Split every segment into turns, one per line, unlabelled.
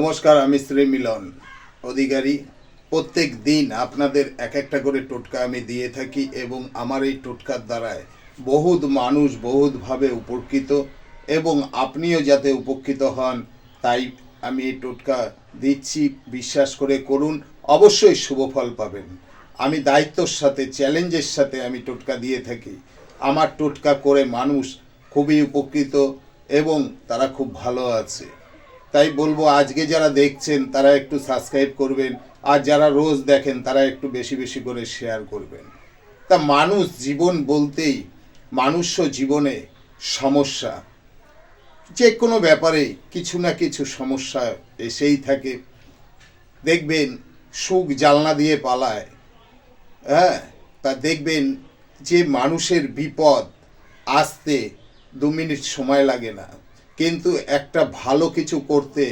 নমস্কার, আমি শ্রী মিলন অধিকারী। প্রত্যেক দিন আপনাদের এক একটা করে টোটকা আমি দিয়ে থাকি এবং আমার এই টোটকার দ্বারায় বহুত মানুষ বহুতভাবে উপকৃত এবং আপনিও যাতে উপকৃত হন, তাই আমি এই টোটকা দিচ্ছি। বিশ্বাস করে করুন, অবশ্যই শুভ ফল পাবেন। আমি দায়িত্বর সাথে, চ্যালেঞ্জের সাথে আমি টোটকা দিয়ে থাকি। আমার টোটকা করে মানুষ খুবই উপকৃত এবং তারা খুব ভালো আছে। তাই বলব আজকে যারা দেখছেন, তারা একটু সাবস্ক্রাইব করবেন। আর যারা রোজ দেখেন, তারা একটু বেশি বেশি করে শেয়ার করবেন। তা মানুষ জীবন বলতেই, মানুষ্য জীবনে সমস্যা। যে কোনো ব্যাপারে কিছু না কিছু সমস্যা এসেই থাকে। দেখবেন, সুখ জালনা দিয়ে পালায়। হ্যাঁ তা দেখবেন যে মানুষের বিপদ আসতে দু মিনিট সময় লাগে না। কিন্তু একটা ভালো কিছু করতে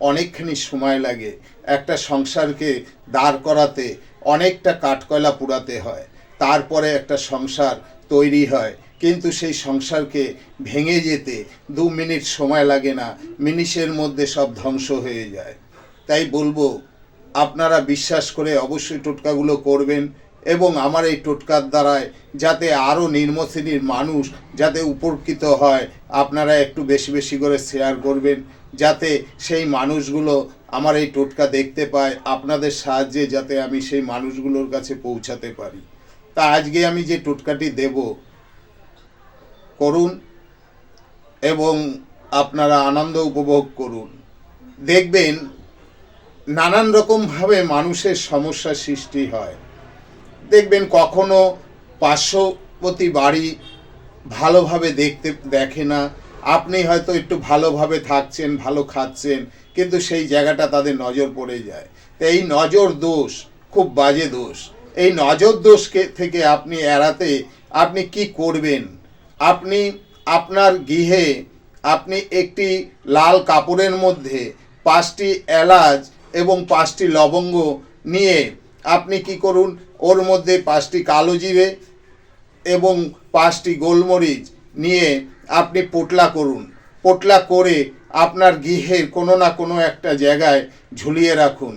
অনেকখানি সময় লাগে। একটা সংসারকে দাঁড় করাতে অনেকটা কাঠকয়লা পুড়াতে হয়। তারপরে একটা সংসার তৈরি হয়। কিন্তু সেই সংসারকে ভেঙে যেতে দু মিনিট সময় লাগে না, মিনিশের মধ্যে সব ধ্বংস হয়ে যায়। তাই বলব, আপনারা বিশ্বাস করে অবশ্যই টোটকাগুলো করবেন। এবং আমার এই টোটকার দ্বারায় যাতে আরও নিম্ন শ্রেণির মানুষ যাতে উপকৃত হয়, আপনারা একটু বেশি বেশি করে শেয়ার করবেন, যাতে সেই মানুষগুলো আমার এই টোটকা দেখতে পায়, আপনাদের সাহায্যে যাতে আমি সেই মানুষগুলোর কাছে পৌঁছাতে পারি। তা আজকে আমি যে টোটকাটি দেব, করুন এবং আপনারা আনন্দ উপভোগ করুন। দেখবেন নানান রকমভাবে মানুষের সমস্যা সৃষ্টি হয়। দেখবেন কখনো পার্শ্ববর্তী বাড়ি ভালোভাবে দেখতে, দেখে না। আপনি হয়তো একটু ভালোভাবে থাকছেন, ভালো খাচ্ছেন, কিন্তু সেই জায়গাটা তাদের নজর পড়ে যায়। তো এই নজর দোষ, খুব বাজে দোষ। এই নজর দোষকে থেকে আপনি এড়াতে আপনি কি করবেন? আপনি আপনার গৃহে আপনি একটি লাল কাপড়ের মধ্যে পাঁচটি এলাচ এবং পাঁচটি লবঙ্গ নিয়ে আপনি কি করুন, ওর মধ্যে পাঁচটি কালো জিরে এবং পাঁচটি গোলমরিচ নিয়ে আপনি পোটলা করুন। পোটলা করে আপনার গৃহের কোনো না কোনো একটা জায়গায় ঝুলিয়ে রাখুন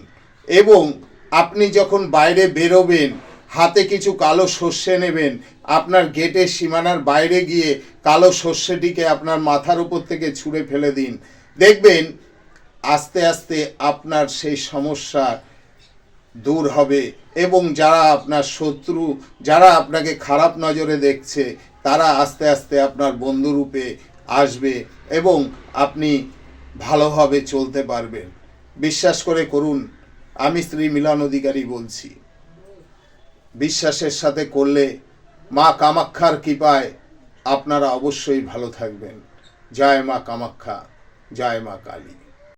এবং আপনি যখন বাইরে বেরোবেন, হাতে কিছু কালো সর্ষে নেবেন, আপনার গেটের সীমানার বাইরে গিয়ে কালো সর্ষেটিকে আপনার মাথার উপর থেকে ছুঁড়ে ফেলে দিন। দেখবেন আস্তে আস্তে আপনার সেই সমস্যা দূর হবে এবং যারা আপনার শত্রু, যারা আপনাকে খারাপ নজরে দেখছে, তারা আস্তে আস্তে আপনার বন্ধুরূপে আসবে এবং আপনি ভালোভাবে চলতে পারবেন। বিশ্বাস করে করুন, আমি শ্রী মিলন অধিকারী বলছি। বিশ্বাসের সাথে করলে মা কামাক্ষার কৃপায় আপনারা অবশ্যই ভালো থাকবেন। জয় মা কামাক্ষা, জয় মা কালী।